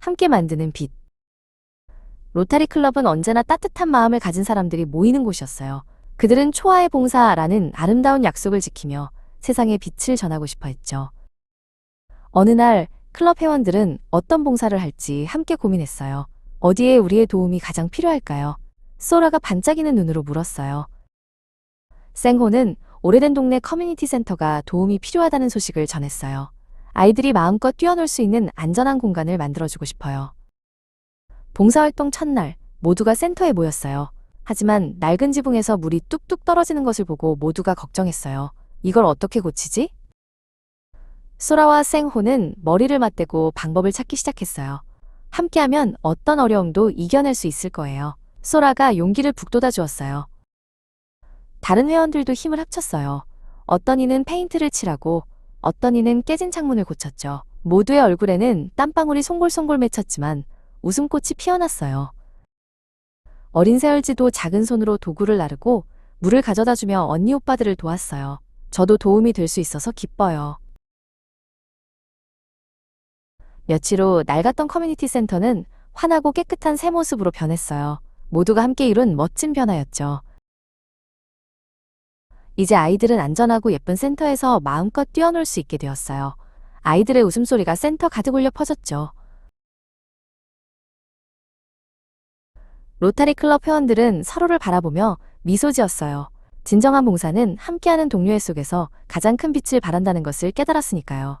함께 만드는 빛. 로타리 클럽은 언제나 따뜻한 마음을 가진 사람들이 모이는 곳이었어요. 그들은 초아의 봉사라는 아름다운 약속을 지키며 세상에 빛을 전하고 싶어 했죠. 어느 날 클럽 회원들은 어떤 봉사를 할지 함께 고민했어요. 어디에 우리의 도움이 가장 필요할까요? 소라가 반짝이는 눈으로 물었어요. 생호는 오래된 동네 커뮤니티 센터가 도움이 필요하다는 소식을 전했어요. 아이들이 마음껏 뛰어놀 수 있는 안전한 공간을 만들어주고 싶어요. 봉사활동 첫날, 모두가 센터에 모였어요. 하지만 낡은 지붕에서 물이 뚝뚝 떨어지는 것을 보고 모두가 걱정했어요. 이걸 어떻게 고치지? 소라와 생호는 머리를 맞대고 방법을 찾기 시작했어요. 함께하면 어떤 어려움도 이겨낼 수 있을 거예요. 소라가 용기를 북돋아 주었어요. 다른 회원들도 힘을 합쳤어요. 어떤 이는 페인트를 칠하고 어떤 이는 깨진 창문을 고쳤죠. 모두의 얼굴에는 땀방울이 송골송골 맺혔지만 웃음꽃이 피어났어요. 어린 세월지도 작은 손으로 도구를 나르고 물을 가져다 주며 언니 오빠들을 도왔어요. 저도 도움이 될 수 있어서 기뻐요. 며칠 후 낡았던 커뮤니티 센터는 환하고 깨끗한 새 모습으로 변했어요. 모두가 함께 이룬 멋진 변화였죠. 이제 아이들은 안전하고 예쁜 센터에서 마음껏 뛰어놀 수 있게 되었어요. 아이들의 웃음소리가 센터 가득 울려 퍼졌죠. 로타리 클럽 회원들은 서로를 바라보며 미소 지었어요. 진정한 봉사는 함께하는 동료애 속에서 가장 큰 빛을 발한다는 것을 깨달았으니까요.